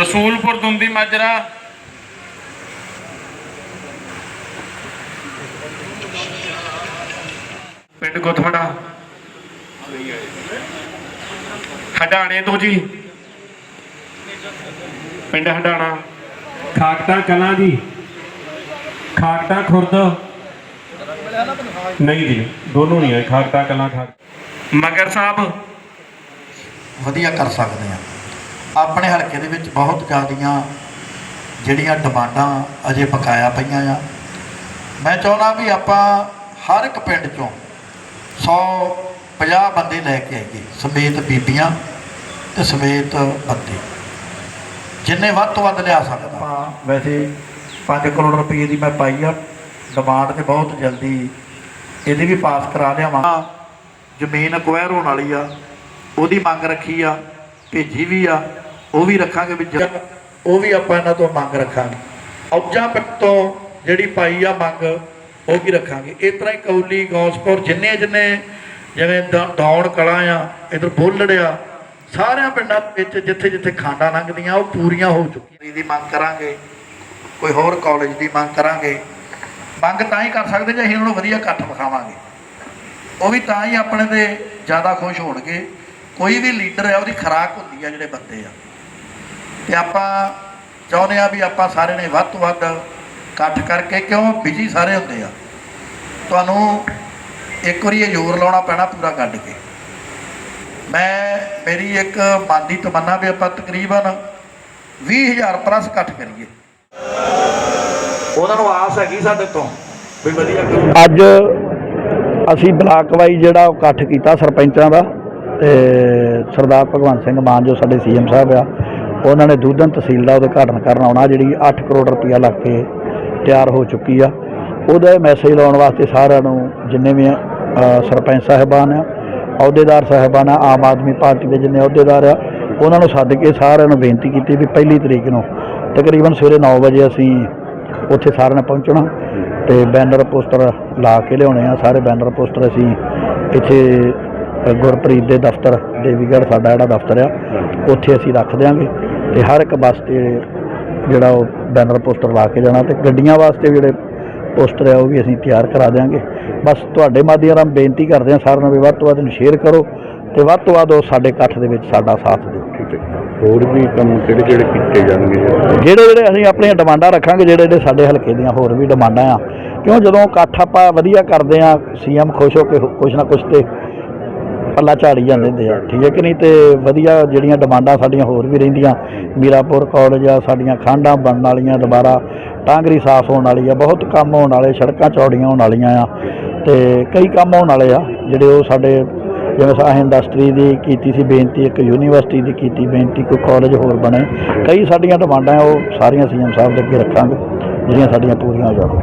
ਰਸੂਲਪੁਰ ਦੁੰਦੀ ਮਾਜਰਾ। ਪਿੰਡ ਗੁੱਥਮੜਾ ਹਡਾਣੇ ਤੋਂ ਜੀ। ਪਿੰਡ ਹਡਾਣਾ। ਖਾਕਟਾ ਕਲਾਂ ਜੀ। ਖਾਕਟਾ ਖੁਰਦ। ਨਹੀਂ ਜੀ ਦੋਨੋਂ ਨਹੀਂ ਹੈ ਖਾਕਟਾ ਕਲਾਂ ਖਾਕ ਮਗਰ ਸਾਹਿਬ। ਵਧੀਆ ਕਰ ਸਕਦੇ ਆ ਆਪਣੇ ਹਲਕੇ ਦੇ ਵਿੱਚ ਬਹੁਤ ਜ਼ਿਆਦੀਆਂ ਜਿਹੜੀਆਂ ਡਿਮਾਂਡਾਂ ਅਜੇ ਬਕਾਇਆ ਪਈਆਂ ਆ। ਮੈਂ ਚਾਹੁੰਦਾ ਵੀ ਆਪਾਂ ਹਰ ਇੱਕ ਪਿੰਡ ਚੋਂ 100 50 ਬੰਦੇ ਲੈ ਕੇ ਆਈਏ, ਸਮੇਤ ਬੀਬੀਆਂ ਤੇ ਸਮੇਤ ਬੰਦੇ। ਜਿੰਨੇ ਵੱਧ ਤੋਂ ਵੱਧ ਲਿਆ ਸਕਦਾ। ਆਪਾਂ ਵੈਸੇ 5 ਕਰੋੜ ਰੁਪਏ ਦੀ ਮੈਂ ਪਾਈ ਆ। ਡਿਮਾਂਡ ਤੇ ਬਹੁਤ ਜਲਦੀ ਇਹਦੀ ਵੀ ਪਾਸ ਕਰਾ ਲਿਆਵਾਂ ਜ਼ਮੀਨ ਅਕਵਾਇਰ ਹੋਣ ਵਾਲੀ ਆ। ਉਹਦੀ ਮੰਗ ਰੱਖੀ ਆ, ਭੇਜੀ ਵੀ ਆ, ਉਹ ਵੀ ਰੱਖਾਂਗੇ ਵੀ ਉਹ ਵੀ ਆਪਾਂ ਇਹਨਾਂ ਤੋਂ ਮੰਗ ਰੱਖਾਂਗੇ। ਔਜਾਂ ਪਿੰਡ ਤੋਂ ਜਿਹੜੀ ਪਾਈ ਆ ਮੰਗ, ਉਹ ਵੀ ਰੱਖਾਂਗੇ। ਇਸ ਤਰ੍ਹਾਂ ਹੀ ਕੌਲੀ, ਗੌਸਪੁਰ, ਜਿੰਨੇ ਜਿੰਨੇ ਜਿਵੇਂ ਦ- ਦੌਣ ਕਲਾਂ ਆ, ਇਧਰ ਬੋਲੜ ਆ, ਸਾਰਿਆਂ ਪਿੰਡਾਂ ਵਿੱਚ ਜਿੱਥੇ ਜਿੱਥੇ ਖਾਂਡਾਂ ਲੰਘਦੀਆਂ, ਉਹ ਪੂਰੀਆਂ ਹੋ ਚੁੱਕੀਆਂ। ਦੀ ਮੰਗ ਕਰਾਂਗੇ, ਕੋਈ ਹੋਰ ਕਾਲਜ ਦੀ ਮੰਗ ਕਰਾਂਗੇ। ਮੰਗ ਤਾਂ ਹੀ ਕਰ ਸਕਦੇ ਜੇ ਅਸੀਂ ਉਹਨਾਂ ਨੂੰ ਵਧੀਆ ਇਕੱਠ ਵਿਖਾਵਾਂਗੇ। ਉਹ ਵੀ ਤਾਂ ਹੀ ਆਪਣੇ ਤੇ ਜ਼ਿਆਦਾ ਖੁਸ਼ ਹੋਣਗੇ। ਕੋਈ ਵੀ ਲੀਡਰ ਹੈ, ਉਹਦੀ ਖਰਾਕ ਹੁੰਦੀ ਆ ਜਿਹੜੇ ਬੰਦੇ ਆ। ਤੇ ਆਪਾਂ ਚਾਹੁੰਦੇ ਆ ਵੀ ਆਪਾਂ ਸਾਰੇ ਨੇ ਵੱਧ ਤੋਂ ਵੱਧ ਇਕੱਠ ਕਰਕੇ ਕਿਉਂ ਬਿਜ਼ੀ ਸਾਰੇ ਹੁੰਦੇ ਆ। ਤੁਹਾਨੂੰ ਇੱਕ ਵਾਰੀ ਇਹ ਜ਼ੋਰ ਲਾਉਣਾ ਪੈਣਾ ਪੂਰਾ ਕੱਢ ਕੇ। ਮੈਂ, ਮੇਰੀ ਇੱਕ ਮਨ ਦੀ ਤਮੰਨਾ ਵੀ ਆਪਾਂ ਤਕਰੀਬਨ 20000 ਪਲੱਸ ਇਕੱਠ ਕਰੀਏ। ਉਹਨਾਂ ਨੂੰ ਆਸ ਹੈਗੀ ਸਾਡੇ ਤੋਂ ਵੀ ਵਧੀਆ ਅੱਜ ਅਸੀਂ ਬਲਾਕ ਵਾਈ ਜਿਹੜਾ ਉਹ ਇਕੱਠ ਕੀਤਾ ਸਰਪੰਚਾਂ ਦਾ। ਤੇ ਸਰਦਾਰ ਭਗਵੰਤ ਸਿੰਘ ਮਾਨ ਜੋ ਸਾਡੇ ਸੀਐਮ ਸਾਹਿਬ ਆ, ਉਹਨਾਂ ਨੇ ਦੂਧਨ ਤਹਿਸੀਲ ਦਾ ਉਦਘਾਟਨ ਕਰਨ ਆਉਣਾ, ਜਿਹੜੀ 8 ਕਰੋੜ ਰੁਪਇਆ ਲੱਗ ਕੇ ਤਿਆਰ ਹੋ ਚੁੱਕੀ ਆ। ਉਹਦਾ ਮੈਸੇਜ ਲਾਉਣ ਵਾਸਤੇ ਸਾਰਿਆਂ ਨੂੰ ਜਿੰਨੇ ਵੀ ਸਰਪੰਚ ਸਾਹਿਬਾਨ ਆ, ਅਹੁਦੇਦਾਰ ਸਾਹਿਬਾਨ ਆ, ਆਮ ਆਦਮੀ ਪਾਰਟੀ ਦੇ ਜਿੰਨੇ ਅਹੁਦੇਦਾਰ ਆ, ਉਹਨਾਂ ਨੂੰ ਸੱਦ ਕੇ ਸਾਰਿਆਂ ਨੂੰ ਬੇਨਤੀ ਕੀਤੀ ਵੀ ਪਹਿਲੀ ਤਰੀਕ ਨੂੰ ਤਕਰੀਬਨ ਸਵੇਰੇ 9 ਵਜੇ ਅਸੀਂ ਉੱਥੇ ਸਾਰਿਆਂ ਨੇ ਪਹੁੰਚਣਾ ਤੇ ਬੈਨਰ ਪੋਸਟਰ ਲਾ ਕੇ ਲਿਆਉਣੇ ਆ, ਸਾਰੇ ਬੈਨਰ ਪੋਸਟਰ ਅਸੀਂ ਇੱਥੇ ਗੁਰਪ੍ਰੀਤ ਦੇ ਦਫ਼ਤਰ ਦੇਵੀਗੜ੍ਹ ਸਾਡਾ ਜਿਹੜਾ ਦਫ਼ਤਰ ਆ ਉੱਥੇ ਅਸੀਂ ਰੱਖ ਦਿਆਂਗੇ ਤੇ ਹਰ ਇੱਕ ਬੱਸ ਤੇ ਜਿਹੜਾ ਉਹ ਬੈਨਰ ਪੋਸਟਰ ਲਾ ਕੇ ਜਾਣਾ ਤੇ ਗੱਡੀਆਂ ਵਾਸਤੇ ਜਿਹੜੇ ਪੋਸਟਰ ਆ ਉਹ ਵੀ ਅਸੀਂ ਤਿਆਰ ਕਰਾ ਦਿਆਂਗੇ। ਬਸ ਤੁਹਾਡੇ ਮਾਧਿਅਮ ਰਾਹੀਂ ਬੇਨਤੀ ਕਰਦੇ ਹਾਂ ਸਾਰਿਆਂ ਨੂੰ ਵੀ ਵੱਧ ਤੋਂ ਵੱਧ ਨੂੰ ਸ਼ੇਅਰ ਕਰੋ ਤੇ ਵੱਧ ਤੋਂ ਵੱਧ ਉਹ ਸਾਡੇ ਇਕੱਠ ਦੇ ਵਿੱਚ ਸਾਡਾ ਸਾਥ ਦਿਓ। ਹੋਰ ਵੀ ਕੰਮ ਕਿਹੜੇ ਕਿਹੜੇ ਕੀਤੇ ਜਾਣਗੇ? ਜਿਹੜੇ ਜਿਹੜੇ ਅਸੀਂ ਆਪਣੀਆਂ ਡਿਮਾਂਡਾਂ ਰੱਖਾਂਗੇ ਜਿਹੜੇ ਜਿਹੜੇ ਸਾਡੇ ਹਲਕੇ ਦੀਆਂ ਹੋਰ ਵੀ ਡਿਮਾਂਡਾਂ ਆ। ਕਿਉਂ? ਜਦੋਂ ਇਕੱਠ ਆਪਾਂ ਵਧੀਆ ਕਰਦੇ ਆ ਸੀਐਮ ਖੁਸ਼ ਹੋ ਕੇ ਕੁਛ ਨਾ ਕੁਛ ਤੇ ਪੱਲਾ ਝਾੜੀ ਜਾਂਦੇ ਹੁੰਦੇ ਆ। ਠੀਕ ਹੈ ਕਿ ਨਹੀਂ? ਤੇ ਵਧੀਆ ਜਿਹੜੀਆਂ ਡਿਮਾਂਡਾਂ ਸਾਡੀਆਂ ਹੋਰ ਵੀ ਰਹਿੰਦੀਆਂ। ਮੀਰਾਪੁਰ ਕਾਲਜ ਆ, ਸਾਡੀਆਂ ਖਾਂਡਾਂ ਬਣਨ ਵਾਲੀਆਂ ਦੁਬਾਰਾ। ਟਾਂਗਰੀ ਸਾਫ਼ ਹੋਣ ਵਾਲੀ ਆ, ਬਹੁਤ ਕੰਮ ਹੋਣ ਵਾਲੇ, ਸੜਕਾਂ ਚੌੜੀਆਂ ਹੋਣ ਵਾਲੀਆਂ ਆ। ਤੇ ਕਈ ਕੰਮ ਹੋਣ ਵਾਲੇ ਆ, ਜਿਹੜੇ ਉਹ ਸਾਡੇ ਜਿਵੇਂ ਸਾਹ ਇੰਡਸਟਰੀ ਦੀ ਕੀਤੀ ਸੀ ਬੇਨਤੀ, ਇੱਕ ਯੂਨੀਵਰਸਿਟੀ ਦੀ ਕੀਤੀ ਬੇਨਤੀ, ਕੋਈ ਕਾਲਜ ਹੋਰ ਬਣੇ। ਕਈ ਸਾਡੀਆਂ ਡਿਮਾਂਡਾਂ ਆ, ਉਹ ਸਾਰੀਆਂ ਸੀਐਮ ਸਾਹਿਬ ਦੇ ਅੱਗੇ ਰੱਖਾਂਗੇ, ਜਿਹੜੀਆਂ ਸਾਡੀਆਂ ਪੂਰੀਆਂ ਹੋ ਜਾਣ।